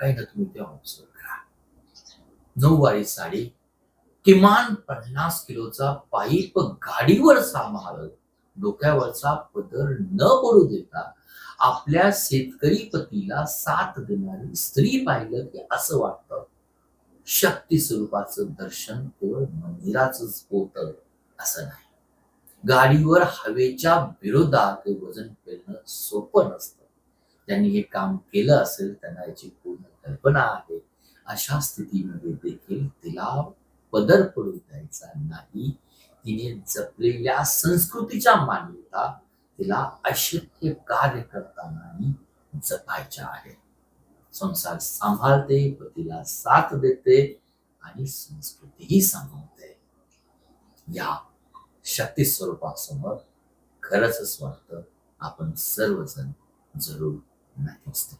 बारकाईनं तुम्ही ते ऑब्झर्व करा. नऊवारी साडी किमान पन्नास किलोचा पाईप गाडीवर सांभाळत डोक्यावरचा पदर न पडू देता आपल्या शेतकरी पतीला साथ देणारी स्त्री पाहिलं की असं वाटतं शक्ती स्वरूपाचं दर्शन केवळ मंदिराच होत असं नाही. गाडीवर हवेच्या विरोधात वजन पेरणं सोपं नसतं. त्यांनी हे काम केलं असेल त्यांना याची पूर्ण कल्पना आहे. अशा स्थितीमध्ये देखील तिला पदर पडू द्यायचा नाही. तिने जपलेल्या संस्कृतीच्या मान्यता तिला अशक्य कार्य करतानाही जपायच्या आहे संसार सांभाळते पतीला साथ देते आणि संस्कृतीही सांभाळते. या शक्ती स्वरूपासमोर खरंच वाटतं आपण सर्वजण जरूर Next.